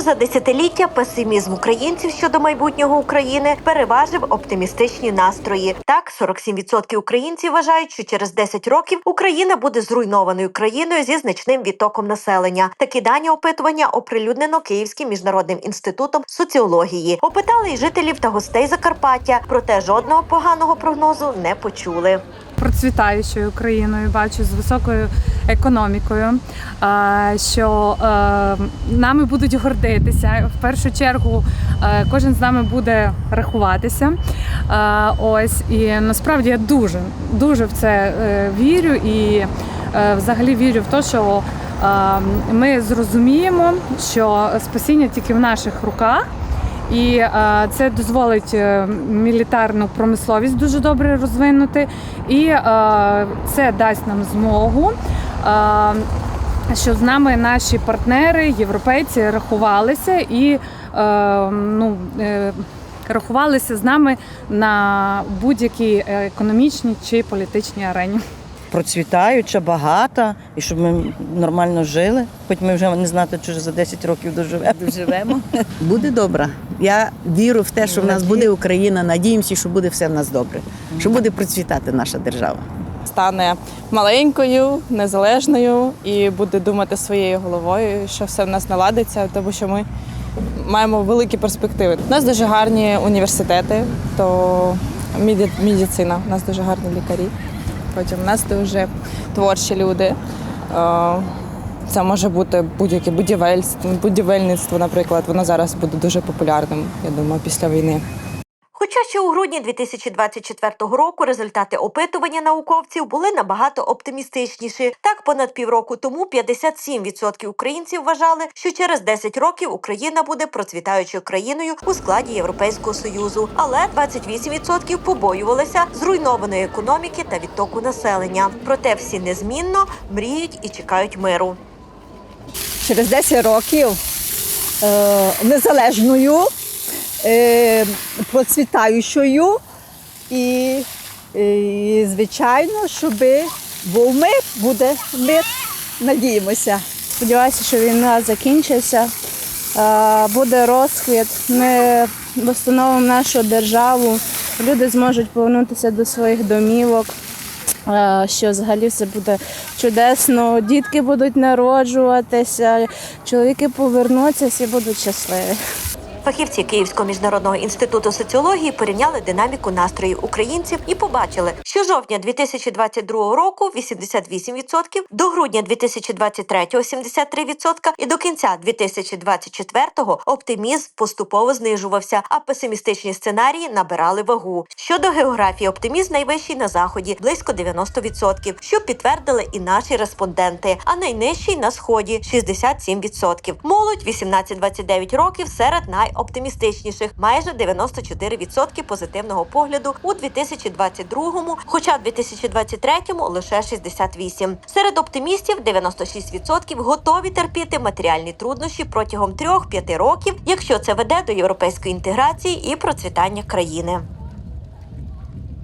За десятиліття песимізм українців щодо майбутнього України переважив оптимістичні настрої. Так, 47% українців вважають, що через 10 років Україна буде зруйнованою країною зі значним відтоком населення. Такі дані опитування оприлюднено Київським міжнародним інститутом соціології. Опитали й жителів та гостей Закарпаття, проте жодного поганого прогнозу не почули. Процвітаючою країною, бачу з високою економікою, що е, нами будуть гордитися. В першу чергу е, кожен з нами буде рахуватися. Ось і насправді я дуже дуже в це е, вірю і е, взагалі вірю в те, що е, ми зрозуміємо, що спасіння тільки в наших руках. І це дозволить е, мілітарну промисловість дуже добре розвинути, і це дасть нам змогу. Щоб з нами наші партнери, європейці, рахувалися і е, ну, е, рахувалися з нами на будь-якій економічній чи політичній арені. процвітаюча, багата, і щоб ми нормально жили. Хоч ми вже не знати, чи за 10 років доживемо. Живемо. Буде добре. Я вірю в те, що в нас буде Україна. Надіємося, що буде все в нас добре, що буде процвітати наша держава. стане маленькою, незалежною і буде думати своєю головою, що все в нас наладиться, тому що ми маємо великі перспективи. У нас дуже гарні університети, то медицина, у нас дуже гарні лікарі. Потім у нас дуже творчі люди. Це може бути будь-яке будівельство, будівельництво, наприклад. Воно зараз буде дуже популярним, я думаю, після війни. Хоча ще у грудні 2024 року результати опитування науковців були набагато оптимістичніші. Так, понад півроку тому 57% українців вважали, що через 10 років Україна буде процвітаючою країною у складі Європейського союзу, але 28% побоювалися зруйнованої економіки та відтоку населення. Проте всі незмінно мріють і чекають миру. Через 10 років е, незалежною, е, процвітаючою і, і звичайно, щоб був мир, буде мир. Надіємося. Сподіваюся, що війна закінчиться, е, буде розквіт. Ми встановимо нашу державу, люди зможуть повернутися до своїх домівок. Е, Що взагалі все буде чудесно, дітки будуть народжуватися, чоловіки повернуться, всі будуть щасливі. Фахівці Київського міжнародного інституту соціології порівняли динаміку настроїв українців і побачили, що жовтня 2022 року 88%, до грудня 2023 – 73% і до кінця 2024 оптимізм поступово знижувався, а песимістичні сценарії набирали вагу. Щодо географії, оптимізм найвищий на заході близько 90%, що підтвердили і наші респонденти, а найнижчий на сході 67%. Молодь 18-29 років серед найоптимістичніших, майже 94% позитивного погляду у 2022-му, хоча в 2023-му лише 68%. Серед оптимістів 96% готові терпіти матеріальні труднощі протягом 3-5 років, якщо це веде до європейської інтеграції і процвітання країни.